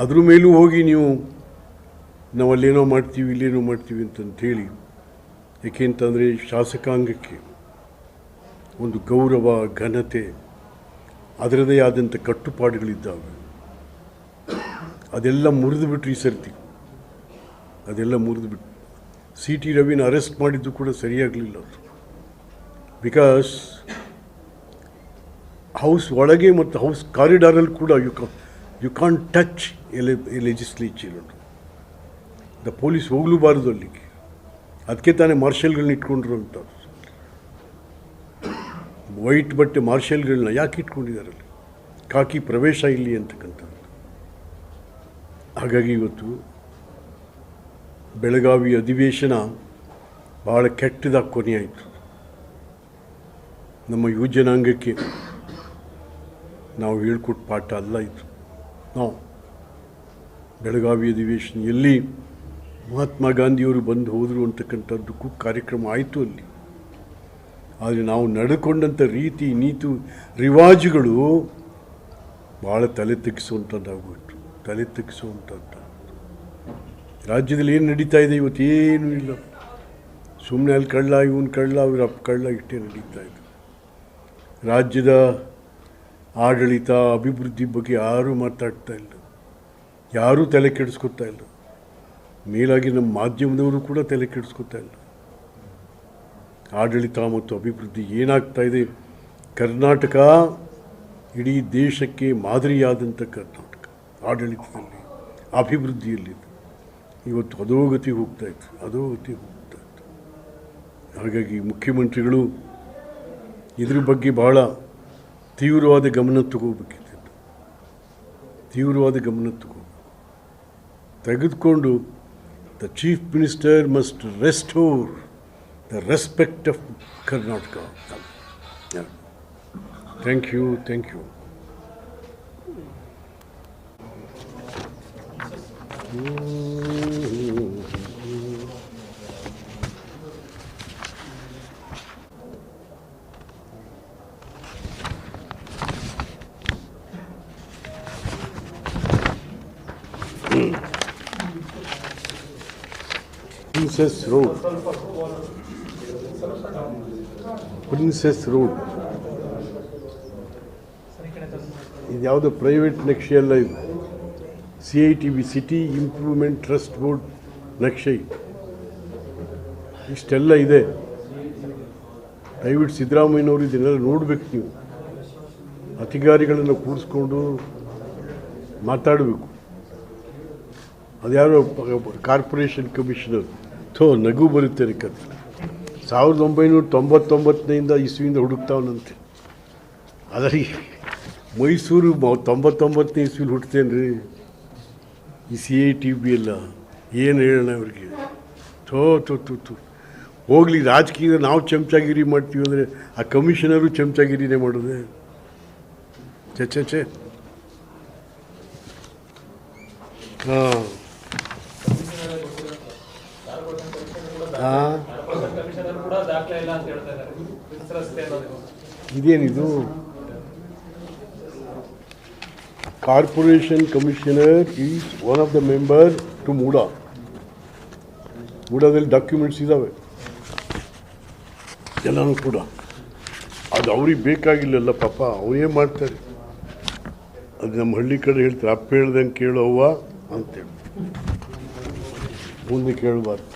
ಅದ್ರ ಮೇಲೂ ಹೋಗಿ ನೀವು ನಾವು ಅಲ್ಲೇನೋ ಮಾಡ್ತೀವಿ, ಇಲ್ಲೇನೋ ಮಾಡ್ತೀವಿ ಅಂತಂತ ಹೇಳಿ, ಏಕೆಂತಂದರೆ ಶಾಸಕಾಂಗಕ್ಕೆ ಒಂದು ಗೌರವ, ಘನತೆ, ಅದರದೇ ಆದಂಥ ಕಟ್ಟುಪಾಡುಗಳಿದ್ದಾವೆ. ಅದೆಲ್ಲ ಮುರಿದು ಬಿಟ್ರು ಈ ಸರ್ತಿ. ಅದೆಲ್ಲ ಮುರಿದು ಬಿಟ್ಟು ಸಿ ಟಿ ರವಿನ ಅರೆಸ್ಟ್ ಮಾಡಿದ್ದು ಕೂಡ ಸರಿಯಾಗಲಿಲ್ಲ ಅದು. ಬಿಕಾಸ್ ಹೌಸ್ ಒಳಗೆ ಮತ್ತು ಹೌಸ್ ಕಾರಿಡಾರಲ್ಲಿ ಕೂಡ ಯು ಯು ಕಾನ್ ಟಚ್ ಎಲೆ ಲೆಜಿಸ್ಲೇಚರ್ ದ ಪೊಲೀಸ್ ಹೋಗಲೂಬಾರದು ಅಲ್ಲಿಗೆ. ಅದಕ್ಕೆ ತಾನೇ ಮಾರ್ಷಲ್ಗಳನ್ನ ಇಟ್ಕೊಂಡ್ರು ಅಂತ. ವೈಟ್ ಬಟ್ಟೆ ಮಾರ್ಷಲ್ಗಳನ್ನ ಯಾಕೆ ಇಟ್ಕೊಂಡಿದ್ದಾರೆ ಅಲ್ಲಿ? ಕಾಕಿ ಪ್ರವೇಶ ಇಲ್ಲಿ ಅಂತಕ್ಕಂಥದ್ದು. ಹಾಗಾಗಿ ಇವತ್ತು ಬೆಳಗಾವಿ ಅಧಿವೇಶನ ಭಾಳ ಕೆಟ್ಟದಾಗಿ ಕೊನೆಯಾಯಿತು ನಮ್ಮ ಯುವಜನಾಂಗಕ್ಕೆ ನಾವು ಹೇಳ್ಕೊಟ್ಟು ಪಾಠ ಅಲ್ಲ ಇದು. ನಾವು ಬೆಳಗಾವಿ ಅಧಿವೇಶನ ಎಲ್ಲಿ ಮಹಾತ್ಮ ಗಾಂಧಿಯವರು ಬಂದು ಹೋದರು ಅಂತಕ್ಕಂಥದ್ದಕ್ಕೂ ಕಾರ್ಯಕ್ರಮ ಆಯಿತು ಅಲ್ಲಿ. ಆದರೆ ನಾವು ನಡೆಕೊಂಡಂಥ ರೀತಿ, ನೀತು ರಿವಾಜುಗಳು ಭಾಳ ತಲೆ ತಗ್ಗಿಸುವಂಥದ್ದಾಗ್ಬಿಟ್ಟು ತಲೆ ತಗ್ಗಿಸುವಂಥದ್ದು ರಾಜ್ಯದಲ್ಲಿ ಏನು ನಡೀತಾ ಇದೆ ಇವತ್ತೇನೂ ಇಲ್ಲ. ಸುಮ್ಮನೆ ಅಲ್ಲಿ ಕಳ್ಳ, ಇವನು ಕಳ್ಳ, ಅವ್ರ ಅಪ್ಪ ಕಳ್ಳ ಇಷ್ಟೇ ನಡೀತಾ ಇದೆ. ರಾಜ್ಯದ ಆಡಳಿತ, ಅಭಿವೃದ್ಧಿ ಬಗ್ಗೆ ಯಾರೂ ಮಾತಾಡ್ತಾ ಇಲ್ಲ. ಯಾರೂ ತಲೆ ಕೆಡಿಸ್ಕೊತಾ ಇಲ್ಲ. ಮೇಲಾಗಿ ನಮ್ಮ ಮಾಧ್ಯಮದವರು ಕೂಡ ತಲೆ ಕೆಡಿಸ್ಕೊತಾ ಇಲ್ಲ. ಆಡಳಿತ ಮತ್ತು ಅಭಿವೃದ್ಧಿ ಏನಾಗ್ತಾ ಇದೆ? ಕರ್ನಾಟಕ ಇಡೀ ದೇಶಕ್ಕೆ ಮಾದರಿಯಾದಂಥ ಕರ್ನಾಟಕ. ಆಡಳಿತದಲ್ಲಿ, ಅಭಿವೃದ್ಧಿಯಲ್ಲಿ ಇವತ್ತು ಅಧೋಗತಿ ಹೋಗ್ತಾ ಇತ್ತು ಅಧೋಗತಿ ಹೋಗ್ತಾ ಇತ್ತು. ಹಾಗಾಗಿ ಮುಖ್ಯಮಂತ್ರಿಗಳು ಇದ್ರ ಬಗ್ಗೆ ಬಹಳ ತೀವ್ರವಾದ ಗಮನ ತಗೋಬೇಕಿತ್ತು ತೀವ್ರವಾದ ಗಮನ ತಗೋಬೇಕು ತೆಗೆದುಕೊಂಡು the chief minister must restore the respect of Karnataka thank you thank you Princess road princess road ಇದು ಯಾವುದೋ ಪ್ರೈವೇಟ್ ನಕ್ಷೆ ಎಲ್ಲ ಇದು. C I T B city improvement trust board ನಕ್ಷೆ. ಇಷ್ಟೆಲ್ಲ ಇದೆ. ದಯವಿಟ್ಟು ಸಿದ್ದರಾಮಯ್ಯನವರು ಇದನ್ನೆಲ್ಲ ನೋಡಬೇಕು ನೀವು. ಅಧಿಕಾರಿಗಳನ್ನು ಕೂರಿಸ್ಕೊಂಡು ಮಾತಾಡಬೇಕು. ಅದ್ಯಾರೋ ಕಾರ್ಪೊರೇಷನ್ ಕಮಿಷನರ್. ಥೋ, ನಗು ಬರುತ್ತೆ ರೀ ಕತ್ತು ಸಾವಿರದ ಒಂಬೈನೂರ ತೊಂಬತ್ತೊಂಬತ್ತನೆಯಿಂದ ಇಸ್ವಿಯಿಂದ ಹುಡುಕ್ತಾವನಂತೆ ಆದರೆ, ಮೈಸೂರು ತೊಂಬತ್ತೊಂಬತ್ತನೇ ಇಸ್ವಿಲಿ ಹುಡ್ತೇನೆ ರೀ ಈ ಸಿ ಐ ಟಿ ಬಿ ಎಲ್ಲ ಏನು ಹೇಳೋಣ ಅವ್ರಿಗೆ? ಥೋ ಥೋ ಥೋ ಥೋ. ಹೋಗಲಿ, ರಾಜಕೀಯ, ನಾವು ಚಮಚಾಗಿರಿ ಮಾಡ್ತೀವಿ ಅಂದರೆ ಆ ಕಮಿಷನರು ಚಮಚಾಗಿರಿನೇ ಮಾಡೋದೆ. ಚೆ ಚೆ ಚೆ ಹಾಂ ಹಾಂ ಕಮಿಷನರ್ ಕೂಡ ದಾಖಲೆ ಇಲ್ಲ ಅಂತ ಹೇಳ್ತಾ ಇದ್ದಾರೆ ಪ್ರಿನ್ಸ್ ರಸ್ತೆ ಅನ್ನೋದು ಇದೇನಿದು? Corporation commissioner is one of the member to MUDA. ಮೂಡಾದಲ್ಲಿ documents ಇದ್ದಾವೆ ಎಲ್ಲನೂ ಕೂಡ. ಅದು ಅವ್ರಿಗೆ ಬೇಕಾಗಿಲ್ಲಲ್ಲ ಪಾಪ ಅವರೇ ಮಾಡ್ತಾರೆ? ಅದು ನಮ್ಮ ಹಳ್ಳಿ ಕಡೆ ಹೇಳ್ತಾರೆ ಅಪ್ಪ ಹೇಳ್ದಂಗೆ ಕೇಳೋವ್ವ ಅಂತೇಳಿ ಮುಂದೆ ಕೇಳಬಾರ್ದು.